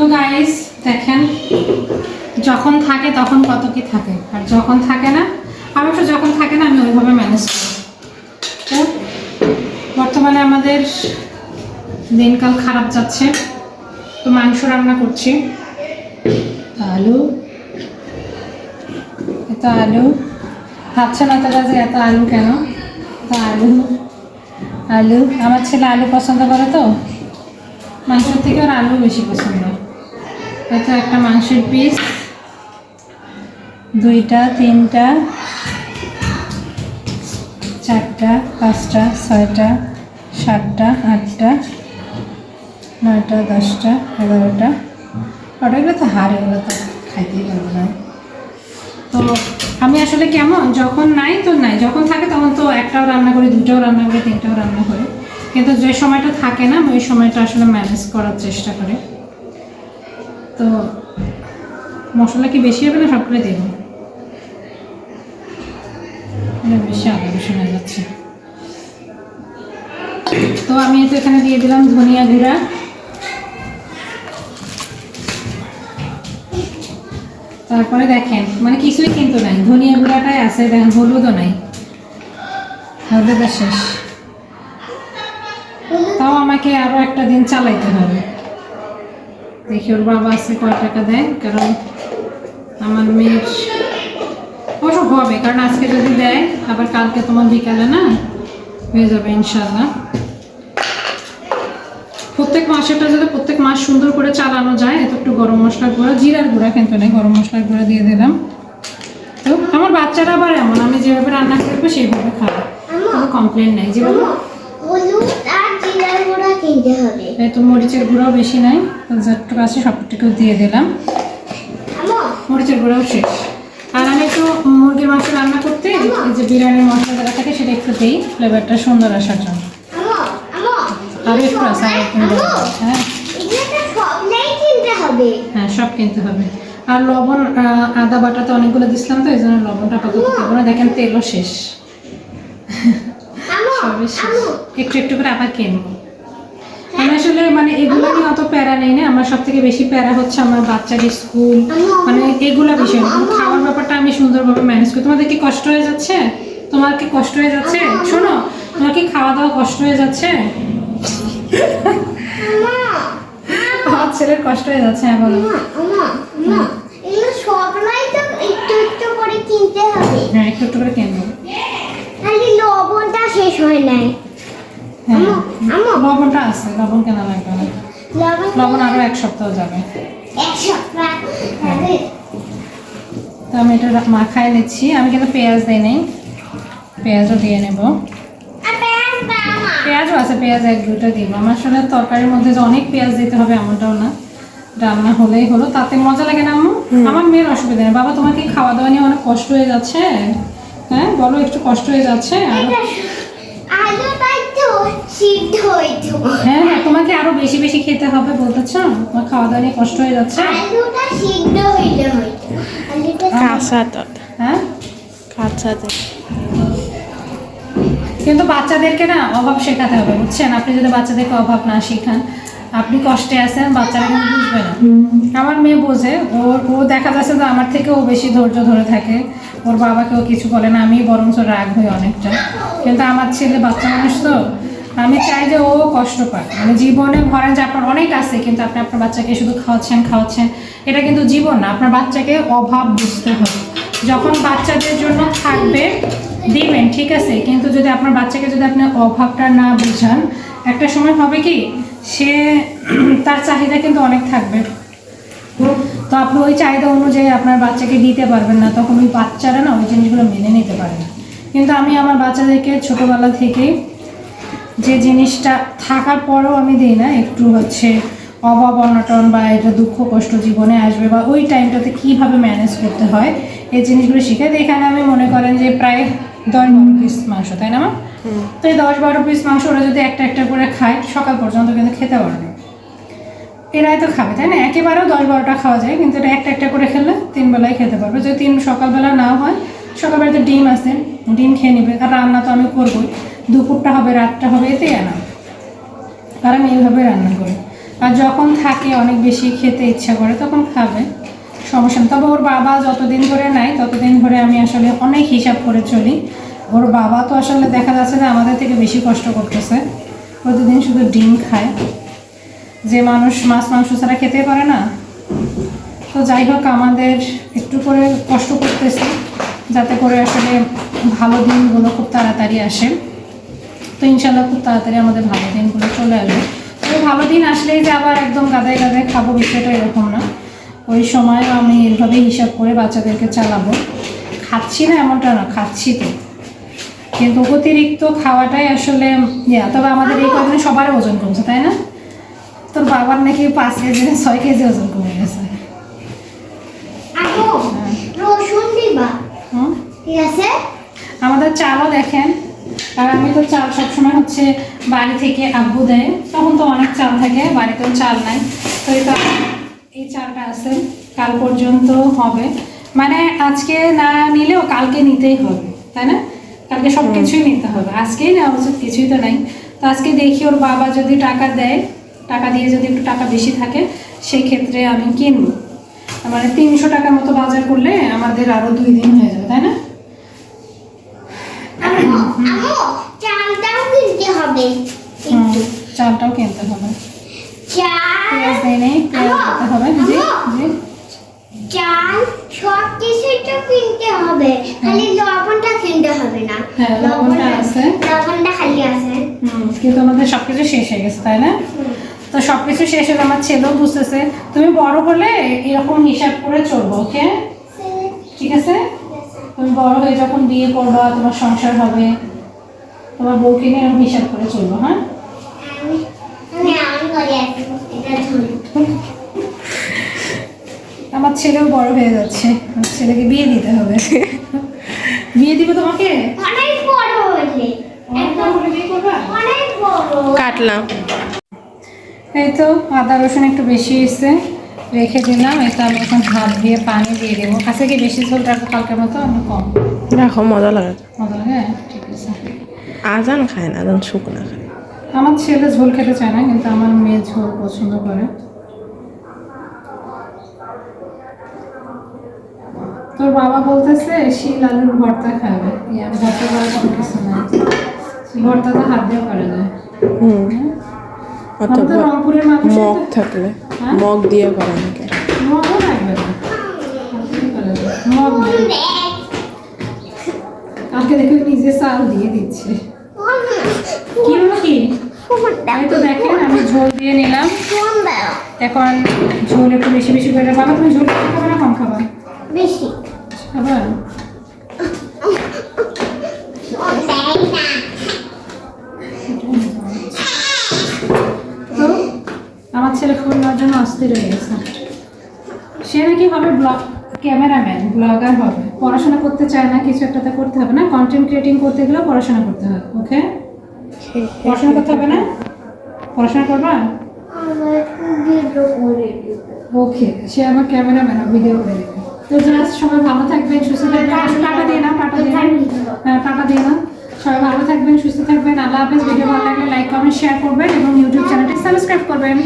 তো গাইস দেখেন, যখন থাকে তখন কত কি থাকে? আর যখন থাকে না অবশ্য যখন থাকে না, আমি ওইভাবে ম্যানেজ করি তো, বর্তমানে আমাদের দিনকাল খারাপ যাচ্ছে। তো মাংস রান্না করছি। আলু, এত আলু। ভাবছে না তারা যে এত আলু কেন? তো আলু আলু। আমার ছেলে আলু পছন্দ করে তো। মাংসের থেকে ওর আলু বেশি পছন্দ। এটা একটা মাংসের পিস দুইটা, তিনটা, চারটা, পাঁচটা, ছয়টা, সাতটা, আটটা, নয়টা, দশটা, এগারোটা। ওটাগুলো তো হার এগুলো তো খাইতেই পারব না। তো আমি আসলে কেমন? যখন নাই তো নাই। যখন থাকে তখন তো একটাও রান্না করি দুটাও রান্না করি, তিনটাও রান্না করি। কিন্তু যে সময়টা থাকে না, ওই সময়টা আসলে ম্যানেজ করার চেষ্টা করি। তো মশলা কি বেশি হবে না সবগুলো দেবো? বেশি আদা রসুন হয়ে যাচ্ছে। তো আমি তো এখানে দিয়ে দিলাম ধনিয়া গুঁড়া। তারপরে দেখেন মানে কিছুই কিন্তু নাই। ধনিয়া গুঁড়াটাই আছে, দেখেন হলুদও নাই। হলুদও শেষ। তাও আমাকে আরও একটা দিন চালাইতে হবে। দেখি, ওর বাবা আছে, কয় টাকা দেয়? কারণ আমার মেয়ের অবশ্য হবে, কারণ আজকে যদি দেয়, আবার কালকে তোমার বিকালে না, হয়ে যাবে ইনশাল্লাহ প্রত্যেক মাসেটা যদি প্রত্যেক মাস সুন্দর করে চালানো যায় এত একটু গরম মশলার গুঁড়া, জিরার গুঁড়া কিন্তু নেই, গরম মশলার গুঁড়া দিয়ে দিলাম। তো আমার বাচ্চারা আবার এমন, আমি যেভাবে রান্না করব সেইভাবে খাবে, কোনো কমপ্লেন নেই। যেভাবে হলুদ আর জিরার গুঁড়া কিনতে হবে। এই তো মরিচের গুঁড়াও বেশি নাই তো যতটুকু আছে সবটুকু দিয়ে দিলাম। মরিচের গুঁড়াও শেষ। আর আমি একটু মুরগির মাংস রান্না করতে এই যে বিরিয়ানির মশলা যেটা থাকে সেটা একটু দিই ফ্লেভারটা সুন্দর আসার জন্য। আর একটু আছে আর একটু হ্যাঁ। তো হ্যাঁ সব কিনতে হবে। আর লবণ আদা বাটাতে অনেকগুলো দিছিলাম তো এই জন্য লবণটা আপাতত দেবো না। দেখেন তেলও শেষ। সবই শেষ। একটু একটু করে আবার কিনবো। আসলে মানে এগুলো নিয়ে অত প্যারা নেই না। আমার সব থেকে বেশি প্যারা হচ্ছে আমার বাচ্চার স্কুল। মানে এগুলা বিষয় খাওয়ার ব্যাপারটা আমি সুন্দরভাবে ম্যানেজ করি। তোমাদের কি কষ্ট হয়ে যাচ্ছে? তোমার কি কষ্ট হয়ে যাচ্ছে? শোনো তোমার কি খাওয়া দাওয়া কষ্ট হয়ে যাচ্ছে? আমো আমার ছেলের কষ্ট হয়ে যাচ্ছে হ্যাঁ বলো। সবলাই তো একটু একটু করে কিনতে হবে। হ্যাঁ একটু একটু করে কিনবো। খালি লবণটা শেষ হয় নাই। হ্যাঁ লবণটা আছে লবণ কেনা লাগবে না? লবণ আরও এক সপ্তাহ যাবে। এক সপ্তাহ হবে তো আমি এটা মাখায় নিচ্ছি। আমি কিন্তু পেঁয়াজ দিই নেই। পেঁয়াজও দিয়ে নেব। পেঁয়াজও আছে পেঁয়াজ এক দুটো দিব। আমার আসলে তরকারির মধ্যে যে অনেক পেঁয়াজ দিতে হবে এমনটাও না। রান্না হলেই হলো। তাতে মজা লাগে না আম্মু? আমার মেয়ের অসুবিধা নেই। বাবা তোমার কি খাওয়া দাওয়া নিয়ে অনেক কষ্ট হয়ে যাচ্ছে। হ্যাঁ বলো একটু কষ্ট হয়ে যাচ্ছে। আর সিদ্ধ হইতো হ্যাঁ হ্যাঁ তোমাকে আরও বেশি বেশি খেতে হবে বলতেছ? তোমার খাওয়া দাওয়া নিয়ে কষ্ট হয়ে যাচ্ছে? আলুটা সিদ্ধ হইলে হইতো আলুটা কাঁচাটা হ্যাঁ? কিন্তু বাচ্চাদেরকে না অভাব শেখাতে হবে বুঝছেন? আপনি যদি বাচ্চাদেরকে অভাব না শেখান আপনি কষ্টে আছেন বাচ্চারা কিন্তু বুঝবে না। আমার মেয়ে বোঝে ওর ও দেখা যাচ্ছে যে আমার থেকে ও বেশি ধৈর্য ধরে থাকে। ওর বাবাকেও কিছু বলে না আমি বরঞ্চ রাগ হই অনেকটা। কিন্তু আমার ছেলে বাচ্চা মানুষ তো, আমি চাই যে ও কষ্ট পায় মানে জীবনে ধরেন যে আপনার অনেক আছে, কিন্তু আপনি আপনার বাচ্চাকে শুধু খাওয়াচ্ছেন খাওয়াচ্ছেন, এটা কিন্তু জীবন না, আপনার বাচ্চাকে অভাব বুঝতে হবে। যখন বাচ্চাদের জন্য থাকবে, দিবেন, ঠিক আছে, কিন্তু যদি আপনার বাচ্চাকে যদি আপনি অভাবটা না বুঝান, একটা সময় হবে কি, সে, তার চাহিদা কিন্তু অনেক থাকবে। তো আপনি ওই চাহিদা অনুযায়ী আপনার বাচ্চাকে দিতে পারবেন না তখন ওই বাচ্চারা না ওই জিনিসগুলো মেনে নিতে পারে না। কিন্তু আমি আমার বাচ্চাদেরকে ছোটোবেলা থেকেই যে জিনিসটা থাকার পরেও আমি দিই না একটু হচ্ছে অভাব অনটন বা এটা দুঃখ কষ্ট জীবনে আসবে বা ওই টাইমটাতে কীভাবে ম্যানেজ করতে হয় এই জিনিসগুলো শিখে তো এখানে আমি মনে করেন যে প্রায় দশ বারো পিস মাংস তাই না মা তো এই দশ বারো পিস মাংস ওরা যদি একটা একটা করে খায় সকাল পর্যন্ত কিন্তু খেতে পারবে এরাই তো খাবে, তাই না? একেবারেও দশ বারোটা খাওয়া যায়, কিন্তু এটা একটা একটা করে খেলে তিন বেলায় খেতে পারবে। যদি তিন সকালবেলা না হয় সকালবেলাতে ডিম আছে, ডিম খেয়ে নেবে। আর রান্না তো আমি করবোই। দুপুরটা হবে, রাতটা হবে এতেই আনা আর আমি এইভাবে রান্না করি। আর যখন থাকে, অনেক বেশি খেতে ইচ্ছা করে, তখন খাবে। সমস্যা তবে ওর বাবা যতদিন ধরে নেয় ততদিন ধরে আমি আসলে অনেক হিসাব করে চলি। ওর বাবা তো আসলে দেখা যাচ্ছে যে আমাদের থেকে বেশি কষ্ট করতেছে। প্রতিদিন শুধু ডিম খায়। যে মানুষ মাছ, মাংস ছাড়া খেতে পারে না। তো যাই হোক, আমাদের একটু করে কষ্ট করতেছি, যাতে করে আসলে ভালো দিনগুলো খুব তাড়াতাড়ি আসে। তো ইনশাল্লাহ খুব তাড়াতাড়ি আমাদের ভালো দিনগুলো চলে আসবে। তো ভালো দিন আসলেই যে আবার একদম গাদায় গাদায় খাব বিষয়টা এরকম না। ওই সময় আমি এইভাবেই হিসাব করে বাচ্চাদেরকে চালাবো। খাচ্ছি না এমনটা না, খাচ্ছি তো। কিন্তু অতিরিক্ত খাওয়াটাই আসলে, ইয়া, তবে আমাদের এই কদিনে সবার ওজন কমছে, তাই না? তোর বাবার নাকি পাঁচ কেজি না ছয় কেজি ওজন কমে গেছে। রসুন দিবা? ঠিক আছে? আমাদের চালও দেখেন আর আমি তো চাল সবসময় হচ্ছে বাড়ি থেকে আব্বু দেয় তখন তো অনেক চাল থাকে বাড়িতেও চাল নাই। তো এই তো এই চালটা আছে কাল পর্যন্ত হবে। মানে আজকে না নিলেও কালকে নিতেই হবে তাই না? কালকে সব কিছুই নিতে হবে। আজকেই নেওয়া উচিত কিছুই তো নাই। তো আজকে দেখি ওর বাবা যদি টাকা দেয় টাকা দিয়ে যদি একটু টাকা বেশি থাকে সেই ক্ষেত্রে আমি কিনবো। মানে তিনশো টাকার মতো বাজার করলে আমাদের আরও দুই দিন হয়ে যাবে তাই না? চালটাও কিনতে হবে। হুম, চালটাও কিনতে হবে। পেঁয়াজ দিয়ে নেই পেঁয়াজ দিতে হবে। জি জি। চাল সব কিছুই কিনতে হবে। খালি লবণটা কিনতে হবে না। হ্যাঁ, লবণটা আছে। লবণটা খালি আছে। হুম, কিন্তু আমাদের সব কিছু শেষ হয়ে গেছে তাই না? তো সব কিছু শেষ হলে আমার ছেলেও বুঝতেছে। তুমি বড় হলে এরকম হিসাব করে চলবো ওকে ঠিক আছে? তুমি বড় হয়ে যখন বিয়ে করবা তোমার সংসার হবে তোমার বউকে নিয়ে এরকম হিসাব করে চলবো হ্যাঁ? আমার ছেলেও বড় হয়ে যাচ্ছে আমার ছেলেকে বিয়ে দিতে হবে। বিয়ে দিবে তোমাকে? অনেক বড় হইলে অনেক বিয়ে করবা? অনেক বড়। কাটলাম। এই তো আদা রসুন একটু বেশি এসছে রেখে দিলাম তো আমি এখন ভাত দিয়ে পানি দিয়ে দেবো। কাছে কি বেশি ঝোল রাখব কালকের মতো আমি কম? রাখো মজা লাগে। মজা লাগে? ঠিক আছে। আজান খায় না আজান শুকনা খায়। আমার ছেলে ঝোল খেতে চায় না কিন্তু আমার মেয়ে ঝোল পছন্দ করে। তোর বাবা বলতেছে শিল আলুর ভর্তা খাবে। ভর্তা করা কোনো কিছু না ভর্তা তো হাত দিয়ে করা যায়। হুম। আমাদের মগ থাকলে হ্যাঁ? মগ দিয়ে করা নাকি মগও লাগবে না? হাত দিয়ে। করা যায়। মগ কালকে দেখে নিজে চাল দিয়ে দিচ্ছে। কি হলো কি? আমি তো দেখেন আমি ঝোল দিয়ে নিলাম। এখন ঝোল একটু বেশি বেশি করে বাবা তুমি ঝোল খাবে না কম খাবা? বেশি। খাবা? আমার ছেলে নেওয়ার জন্য অস্থির হয়ে গেছে। সে নাকি হবে ব্লগ ক্যামেরাম্যান ব্লগার হবে। পড়াশোনা করতে চায় না কিছু একটা তো করতে হবে না। কন্টেন্ট ক্রিয়েটিং করতে গেলেও পড়াশোনা করতে হবে ওকে? পড়াশোনা করতে হবে না? পড়াশোনা করবা? ওকে সে আমার ক্যামেরাম্যান ভিডিও করে দেবে তো জাস্ট সবাই ভালো থাকবেন সুস্থ থাকবেন। একটু টাটা দিয়ে না টাটা দিয়ে নাও হ্যাঁ টাটা দিয়ে নাও। সবাই ভালো থাকবেন, সুস্থ থাকবেন। আল্লাহ হাফেজ। ভিডিও ভালো লাগলে লাইক কমেন্ট শেয়ার করবেন এবং ইউটিউব চ্যানেলটি সাবস্ক্রাইব করবেন।